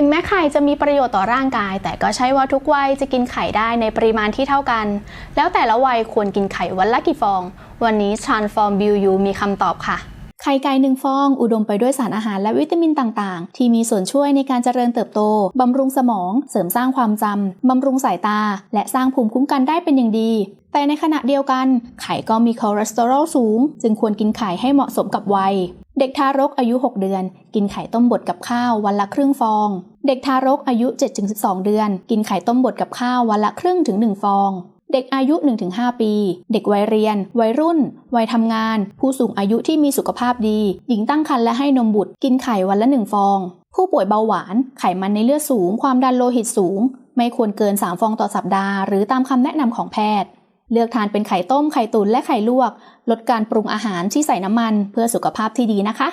ถึงแม้ไข่จะมีประโยชน์ต่อร่างกาย แต่ก็ใช่ว่าทุกวัยจะกินไข่ได้ในปริมาณที่เท่ากัน แล้วแต่ละวัยควรกินไข่วันละกี่ฟอง วันนี้ Transform b u u มีคำตอบค่ะไข่ไก่หนึ่งฟอง อุดมไปด้วยสารอาหารและวิตามินต่างๆ ที่มีส่วนช่วยในการเจริญเติบโต บำรุงสมอง เสริมสร้างความจำ บำรุงสายตา และสร้างภูมิคุ้มกันได้เป็นอย่างดี แต่ในขณะเดียวกัน ไข่ก็มีคอเลสเตอรอลสูง จึงควรกินไข่ให้เหมาะสมกับวัย เด็กทารกอายุ 6 เดือน กินไข่ต้มบดกับข้าววันละครึ่งฟอง เด็กทารกอายุ 7-12 เดือน กินไข่ต้มบดกับข้าววันละครึ่งถึง 1 ฟอง เด็กอายุ 1-5 ปี เด็กวัยเรียน วัยรุ่น วัยทำงาน ผู้สูงอายุที่มีสุขภาพดี หญิงตั้งครรภ์และให้นมบุตร กินไข่วันละ 1 ฟอง ผู้ป่วยเบาหวาน ไขมันในเลือดสูง ความดันโลหิตสูง ไม่ควรเกิน 3 ฟองต่อสัปดาห์ หรือตามคำแนะนำของแพทย์ เลือกทานเป็นไข่ต้ม ไข่ตุ๋นและไข่ลวก ลดการปรุงอาหารที่ใส่น้ำมันเพื่อสุขภาพที่ดีนะคะ